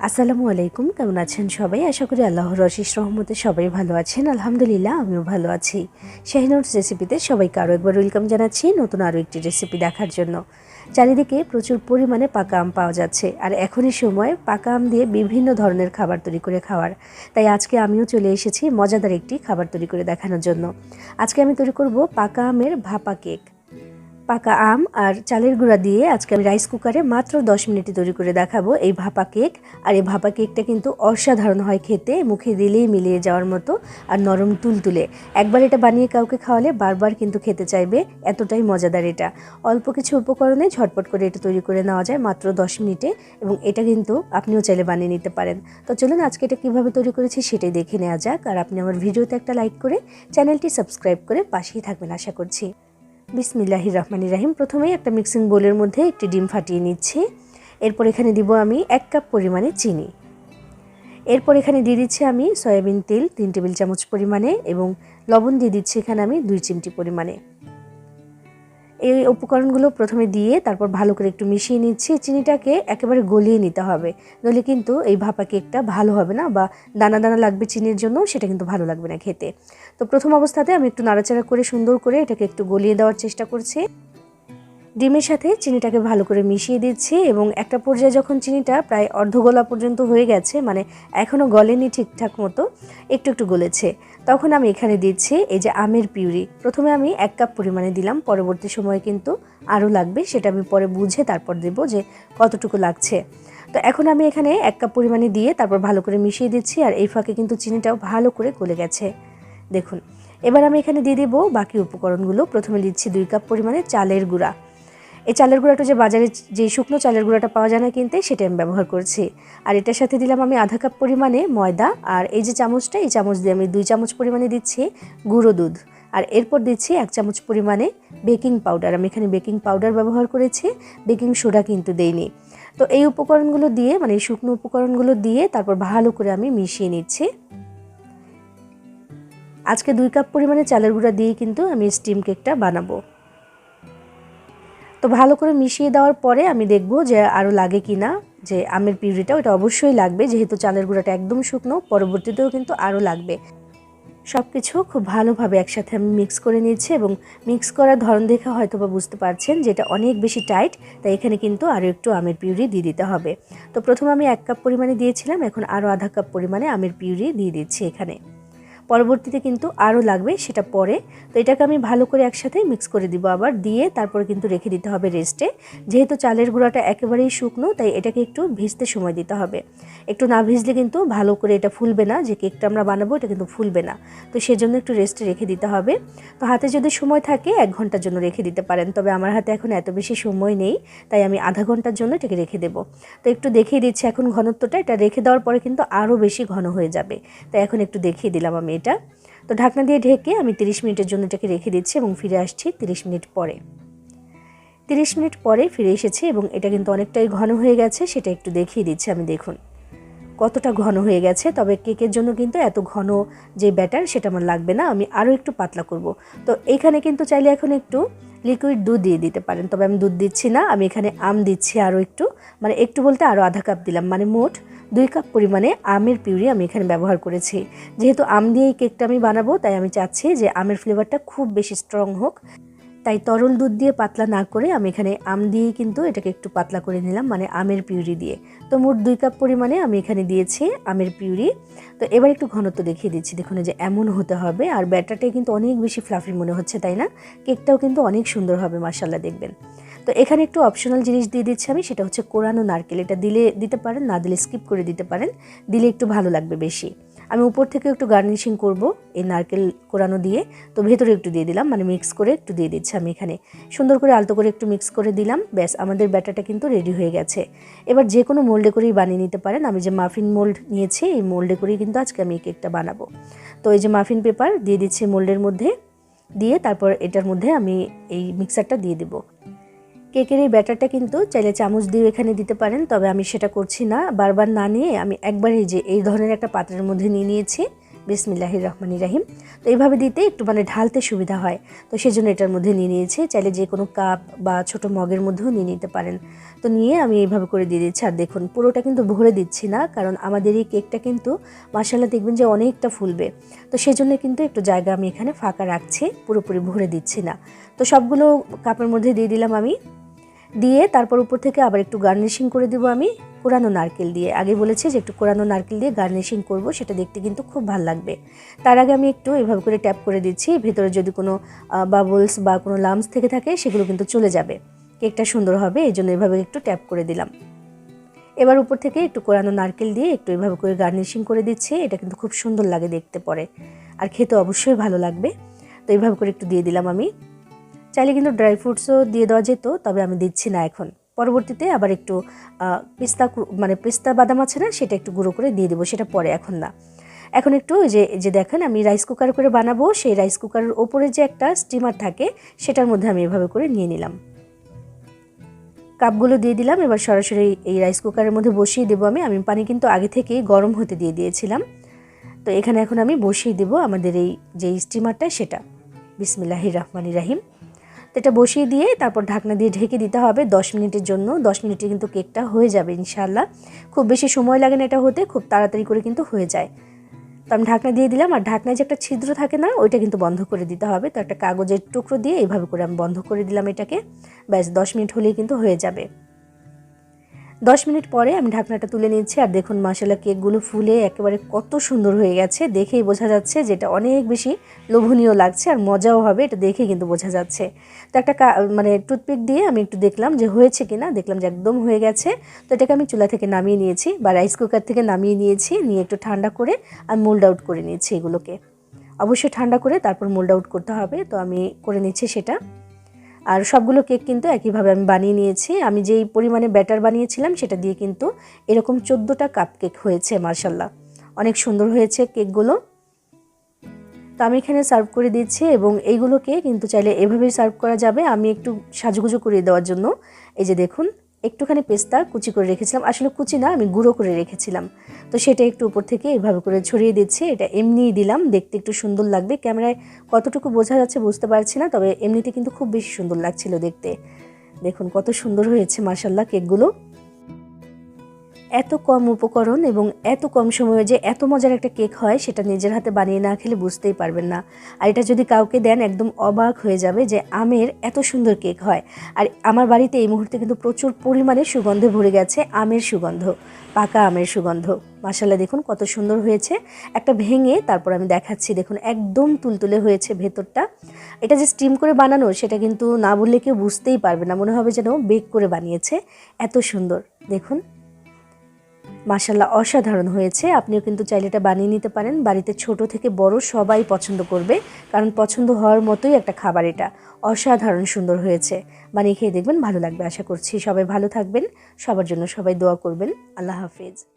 আসসালামু আলাইকুম, কেমন আছেন সবাই? আশা করি আল্লাহর অশিস রহমতে সবাই ভালো আছেন। আলহামদুলিল্লাহ, আমিও ভালো আছি। শাহিনুরস রেসিপিতে সবাইকে আরও একবার ওয়েলকাম জানাচ্ছি নতুন আরও একটি রেসিপি দেখার জন্য। চারিদিকে প্রচুর পরিমাণে পাকা আম পাওয়া যাচ্ছে, আর এখনই সময় পাকা আম দিয়ে বিভিন্ন ধরনের খাবার তৈরি করে খাওয়ার। তাই আজকে আমিও চলে এসেছি মজাদার একটি খাবার তৈরি করে দেখানোর জন্য। আজকে আমি তৈরি করব পাকা আমের ভাপা কেক। পাকা আম আর চালের গুঁড়া দিয়ে আজকে আমি রাইস কুকারে মাত্র দশ মিনিটে তৈরি করে দেখাবো এই ভাপা কেক। আর এই ভাপা কেকটা কিন্তু অসাধারণ হয় খেতে, মুখে দিলেই মিলিয়ে যাওয়ার মতো আর নরম তুলতুলে। একবার এটা বানিয়ে কাউকে খাওয়ালে বারবার কিন্তু খেতে চাইবে, এতটাই মজাদার এটা। অল্প কিছু উপকরণে ঝটপট করে এটা তৈরি করে নেওয়া যায় মাত্র দশ মিনিটে এবং এটা কিন্তু আপনিও চাইলে বানিয়ে নিতে পারেন। তো চলুন আজকে এটা কীভাবে তৈরি করেছি সেটাই দেখে নেওয়া যাক। আর আপনি আমার ভিডিওতে একটা লাইক করে চ্যানেলটি সাবস্ক্রাইব করে পাশেই থাকবেন আশা করছি। বিসমিল্লাহির রহমানির রাহিম। প্রথমেই একটা মিক্সিং বোলের মধ্যে একটি ডিম ফাটিয়ে নিচ্ছি। এরপর এখানে দিব আমি এক কাপ পরিমাণে চিনি। এরপর এখানে দিয়ে দিচ্ছি আমি সয়াবিন তেল, তিন টেবিল চামচ পরিমাণে এবং লবণ দিয়ে দিচ্ছি এখানে আমি দুই চিমটি পরিমাণে। এই উপকরণগুলো প্রথমে দিয়ে তারপর ভালো করে একটু মিশিয়ে নিচ্ছি। চিনিটাকে একেবারে গলিয়ে নিতে হবে। নইলে কিন্তু এই ভাপা কেকটা ভালো হবে না বা দানা দানা লাগবে চিনির জন্য, সেটা কিন্তু ভালো লাগবে না খেতে। তো প্রথম অবস্থাতে আমি একটু নাড়াচাড়া করে সুন্দর করে এটাকে একটু গলিয়ে দেওয়ার চেষ্টা করছি। ডিমের সাথে চিনিটাকে ভালো করে মিশিয়ে দিচ্ছি এবং একটা পর্যায়ে যখন চিনিটা প্রায় অর্ধগোলা পর্যন্ত হয়ে গেছে মানে এখনও গলেনি ঠিকঠাক মতো, একটু একটু গলেছে, তখন আমি এখানে দিচ্ছি এই যে আমের পিউরি। প্রথমে আমি এক কাপ পরিমাণে দিলাম, পরবর্তী সময়ে কিন্তু আরও লাগবে, সেটা আমি পরে বুঝে তারপর দেবো যে কতটুকু লাগছে। তো এখন আমি এখানে এক কাপ পরিমাণে দিয়ে তারপর ভালো করে মিশিয়ে দিচ্ছি আর এই ফাঁকে কিন্তু চিনিটাও ভালো করে গলে গেছে। দেখুন, এবার আমি এখানে দিয়ে দেবো বাকি উপকরণগুলো। প্রথমে দিচ্ছি দুই কাপ পরিমাণে চালের গুঁড়া। এই চালের গুঁড়াটা যে বাজারে যে শুকনো চালের গুঁড়াটা পাওয়া যায় না কিনতে, সেটা আমি ব্যবহার করছি। আর এটার সাথে দিলাম আমি আধা কাপ পরিমাণে ময়দা, আর এই যে চামচটা, এই চামচ দিয়ে আমি দুই চামচ পরিমাণে দিচ্ছি গুঁড়ো দুধ। আর এরপর দিচ্ছি এক চামচ পরিমাণে বেকিং পাউডার। আমি এখানে বেকিং পাউডার ব্যবহার করেছি, বেকিং সোডা কিন্তু দেইনি। তো এই উপকরণগুলো দিয়ে মানে এই শুকনো উপকরণগুলো দিয়ে তারপর ভালো করে আমি মিশিয়ে নিচ্ছি। আজকে দুই কাপ পরিমাণে চালের গুঁড়া দিয়ে কিন্তু আমি স্টিম কেকটা বানাবো। তো ভালো করে মিশিয়ে দেওয়ার পরে আমি দেখব যে আরও লাগে কি না যে আমের পিউরিটা ওটা অবশ্যই লাগবে, যেহেতু চালের গুঁড়াটা একদম শুকনো, পরবর্তীতেও কিন্তু আরও লাগবে। সব কিছু খুব ভালোভাবে একসাথে আমি মিক্স করে নিয়েছি এবং মিক্স করার ধরন দেখে হয়তো বা বুঝতে পারছেন যে এটা অনেক বেশি টাইট তাই এখানে কিন্তু আরও একটু আমের পিউরি দিয়ে দিতে হবে। তো প্রথমে আমি এক কাপ পরিমাণে দিয়েছিলাম, এখন আরও আধা কাপ পরিমাণে আমের পিউরি দিয়ে দিচ্ছি এখানে। পরবর্তীতে কিন্তু আরও লাগবে, সেটা পরে। তো এটাকে আমি ভালো করে একসাথে মিক্স করে দিব আবার, দিয়ে তারপরে কিন্তু রেখে দিতে হবে রেস্টে যেহেতু চালের গুঁড়াটা একেবারেই শুকনো, তাই এটাকে একটু ভিজতে সময় দিতে হবে। একটু না ভিজলে কিন্তু ভালো করে এটা ফুলবে না, যে কেকটা আমরা বানাবো, এটা কিন্তু ফুলবে না। তো সেজন্য একটু রেস্টে রেখে দিতে হবে। তো হাতে যদি সময় থাকে, এক ঘণ্টার জন্য রেখে দিতে পারেন। তবে আমার হাতে এখন এত বেশি সময় নেই, তাই আমি আধা ঘণ্টার জন্য এটাকে রেখে দেবো। তো একটু দেখিয়ে দিচ্ছি এখন ঘনত্বটা। এটা রেখে দেওয়ার পরে কিন্তু আরও বেশি ঘন হয়ে যাবে। তাই এখন একটু দেখিয়ে দিলাম আমি এটা। তো ঢাকনা দিয়ে ঢেকে আমি 30 মিনিটের জন্য এটাকে রেখে দিচ্ছি এবং ফিরে আসছি 30 মিনিট পরে। 30 মিনিট পরে ফিরে এসেছি এবং এটা কিন্তু অনেকটাই ঘন হয়ে গেছে, সেটা একটু দেখিয়ে দিচ্ছি আমি, দেখুন। কতটা ঘন হয়ে গেছে, তবে কেকের জন্য কিন্তু এত ঘন যে ব্যাটার সেটা আমার লাগবে না, আমি আরও একটু পাতলা করব। তো এইখানে কিন্তু চাইলে এখন একটু লিকুইড দুধ দিয়ে দিতে পারেন, তবে আমি দুধ দিচ্ছি না, আমি এখানে আম দিচ্ছি আরও একটু মানে একটু বলতে আরও আধা কাপ দিলাম মানে মোট দুই কাপ পরিমাণে আমের পিউরি আমি এখানে ব্যবহার করেছি। যেহেতু আম দিয়ে এই কেকটা আমি বানাবো, তাই আমি চাচ্ছি যে আমের ফ্লেভারটা খুব বেশি স্ট্রং হোক। তাই তরল দুধ দিয়ে পাতলা না করে আমি এখানে আম দিয়েই কিন্তু এটাকে একটু পাতলা করে নিলাম মানে আমের পিউরি দিয়ে। তো মোট দুই কাপ পরিমাণে আমি এখানে দিয়েছি আমের পিউরি। তো এবার একটু ঘনত্ব দেখিয়ে দিচ্ছি, দেখুন যে এমন হতে হবে। আর ব্যাটারটাই কিন্তু অনেক বেশি ফ্লাফি মনে হচ্ছে, তাই না? কেকটাও কিন্তু অনেক সুন্দর হবে মার্শাল্লাহ দেখবেন। তো এখানে একটু অপশনাল জিনিস দিয়ে দিচ্ছি আমি, সেটা হচ্ছে কোরানো নারকেল। এটা দিলে দিতে পারেন, না দিলে স্কিপ করে দিতে পারেন। দিলে একটু ভালো লাগবে বেশি। আমি উপর থেকে একটু গার্নিশিং করব এই নারকেল কোরানো দিয়ে। তো ভেতরে একটু দিয়ে দিলাম মানে মিক্স করে একটু দিয়ে দিচ্ছি আমি এখানে। সুন্দর করে আলতো করে একটু মিক্স করে দিলাম, ব্যাস আমাদের ব্যাটারটা কিন্তু রেডি হয়ে গেছে। এবার যে কোনো মোল্ডে করেই বানিয়ে নিতে পারেন। আমি যে মাফিন মোল্ড নিয়েছি, এই মোল্ডে করেই কিন্তু আজকে আমি এই কেকটা বানাবো। তো এই যে মাফিন পেপার দিয়ে দিচ্ছি মোল্ডের মধ্যে, দিয়ে তারপর এটার মধ্যে আমি এই মিক্সারটা দিয়ে দেবো। কেকের এই ব্যাটারটা কিন্তু চাইলে চামচ দিয়ে এখানে দিতে পারেন, তবে আমি সেটা করছি না। বারবার না নিয়ে আমি একবারই যে, এই ধরনের একটা পাত্রের মধ্যে নিয়ে নিয়েছি। বিসমিল্লাহির রহমান রাহিম। তো এইভাবে দিতে একটু মানে ঢালতে সুবিধা হয়। তো সেজন্য এটার মধ্যে নিয়ে নিয়েছি। চাইলে যে কোনো কাপ বা ছোট মগের মধ্যেও নিয়ে নিতে পারেন। তো নিয়ে আমি এইভাবে করে দিয়ে দিচ্ছি। আর দেখুন, পুরোটা কিন্তু ভরে দিচ্ছি না, কারণ আমাদের এই কেকটা কিন্তু মাসাল্লাহ দেখবেন যে অনেকটা ফুলবে। তো সেজন্য কিন্তু একটু জায়গা আমি এখানে ফাঁকা রাখছি, পুরোপুরি ভরে দিচ্ছি না। তো সবগুলো কাপের মধ্যে দিয়ে দিলাম আমি। দিয়ে তারপর উপর থেকে আবার একটু গার্নিশিং করে দিব আমি কোরানো নারকেল দিয়ে। আগে বলেছি যে একটু কোরানো নারকেল দিয়ে গার্নিশিং করব, সেটা দেখতে কিন্তু খুব ভালো লাগবে। তার আগে আমি একটু এভাবে করে ট্যাপ করে দিচ্ছি, ভেতরে যদি কোনো বাবলস বা কোনো লামস থেকে থাকে, সেগুলো কিন্তু চলে যাবে। কেকটা সুন্দর হবে, এই জন্য এভাবে একটু ট্যাপ করে দিলাম। এবার উপর থেকে একটু কোরানো নারকেল দিয়ে একটু এভাবে করে গার্নিশিং করে দিচ্ছি, এটা কিন্তু খুব সুন্দর লাগে দেখতে পরে। আর খেতে অবশ্যই ভালো লাগবে। তো এইভাবে করে একটু দিয়ে দিলাম আমি। চাইলে কিন্তু ড্রাই ফ্রুটসও দিয়ে দেওয়া যেত, তবে আমি দিচ্ছি না এখন। পরবর্তীতে আবার একটু পেস্তা মানে পেস্তা বাদাম আছে না, সেটা একটু গুঁড়ো করে দিয়ে দেবো, সেটা পরে, এখন না। এখন একটু যে যে দেখেন, আমি রাইস কুকার করে বানাবো, সেই রাইস কুকারের ওপরে যে একটা স্টিমার থাকে, সেটার মধ্যে আমি এভাবে করে নিয়ে নিলাম। কাপগুলো দিয়ে দিলাম, এবার সরাসরি এই রাইস কুকারের মধ্যে বসিয়ে দেবো আমি। আমি পানি কিন্তু আগে থেকেই গরম হতে দিয়ে দিয়েছিলাম। তো এখানে এখন আমি বসিয়ে দেবো আমাদের এই যে স্টিমারটা সেটা। বিসমিল্লাহির রহমানির রাহিম। এটা বসিয়ে দিয়ে তারপর ঢাকনা দিয়ে ঢেকে দিতে হবে দশ মিনিটের জন্য। দশ মিনিটে কিন্তু কেকটা হয়ে যাবে ইনশাল্লাহ খুব বেশি সময় লাগে না এটা হতে, খুব তাড়াতাড়ি করে কিন্তু হয়ে যায়। তো আমি ঢাকনা দিয়ে দিলাম, আর ঢাকনায় যে একটা ছিদ্র থাকে না, ওইটা কিন্তু বন্ধ করে দিতে হবে। তো একটা কাগজের টুকরো দিয়ে এইভাবে করে আমি বন্ধ করে দিলাম এটাকে। ব্যাস দশ মিনিট হলেই কিন্তু হয়ে যাবে। দশ মিনিট পরে আমি ঢাকনাটা তুলে নিচ্ছি আর দেখুন মাসালা কেকগুলো ফুলে একেবারে কত সুন্দর হয়ে গেছে। দেখেই বোঝা যাচ্ছে যেটা অনেক বেশি লোভনীয় লাগছে আর মজাও হবে, এটা দেখে কিন্তু বোঝা যাচ্ছে। তো একটা মানে টুথপিক দিয়ে আমি একটু দেখলাম যে হয়েছে কিনা, দেখলাম যে একদম হয়ে গেছে। তো এটাকে আমি চুলা থেকে নামিয়ে নিয়েছি বা রাইস কুকার থেকে নামিয়ে নিয়েছি, নিয়ে একটু ঠান্ডা করে আমি মোল্ড আউট করে নিয়েছি এগুলোকে। অবশ্যই ঠান্ডা করে তারপর মোল্ড আউট করতে হবে, তো আমি করে নিচ্ছি সেটা। আর সবগুলো কেক কিন্তু একইভাবে আমি বানিয়ে নিয়েছি। আমি যেই পরিমাণে ব্যাটার বানিয়েছিলাম সেটা দিয়ে কিন্তু এরকম চোদ্দোটা কাপ কেক হয়েছে মার্শাল্লাহ অনেক সুন্দর হয়েছে কেকগুলো। তো আমি এখানে সার্ভ করে দিচ্ছি এবং এইগুলোকে কিন্তু চাইলে এভাবেই সার্ভ করা যাবে। আমি একটু সাজুগুজু করিয়ে দেওয়ার জন্য। এই যে দেখুন একটুখানি পেস্তা কুচি করে রেখেছিলাম। আসলে কুচি না, আমি গুঁড়ো করে রেখেছিলাম। তো সেটা একটু উপর থেকে এভাবে করে ছড়িয়ে দিচ্ছি। এটা এমনিই দিলাম, দেখতে একটু সুন্দর লাগবে। ক্যামেরায় কতটুকু বোঝা যাচ্ছে বুঝতে পারছি না, তবে এমনিতে কিন্তু খুব বেশি সুন্দর লাগছিল দেখতে। দেখুন কত সুন্দর হয়েছে মার্শাল্লাহ কেকগুলো। এত কম উপকরণ এবং এত কম সময়ে যে এত মজার একটা কেক হয়, সেটা নিজের হাতে বানিয়ে না খেলে বুঝতেই পারবেন না। আর এটা যদি কাউকে দেন, একদম অবাক হয়ে যাবে যে আমের এত সুন্দর কেক হয়। আর আমার বাড়িতে এই মুহূর্তে কিন্তু প্রচুর পরিমাণে সুগন্ধে ভরে গেছে আমের সুগন্ধ, পাকা আমের সুগন্ধ। মাসাল্লাহ দেখুন কত সুন্দর হয়েছে। একটা ভেঙে তারপর আমি দেখাচ্ছি, দেখুন একদম তুলতুলে হয়েছে ভেতরটা। এটা যে স্টিম করে বানানো, সেটা কিন্তু না বললে কেউ বুঝতেই পারবে না। মনে হবে যেন বেক করে বানিয়েছে। এত সুন্দর, দেখুন। মাসাল্লাহ অসাধারণ হয়েছে। আপনিও কিন্তু চাইলে এটা বানিয়ে নিতে পারেন। বাড়িতে ছোট থেকে বড় সবাই পছন্দ করবে, কারণ পছন্দ হওয়ার মতোই একটা খাবার এটা। অসাধারণ সুন্দর হয়েছে। বানিয়ে খেয়ে দেখবেন ভালো লাগবে, আশা করছি। সবাই ভালো থাকবেন। সবার জন্য সবাই দোয়া করবেন। আল্লাহ হাফিজ।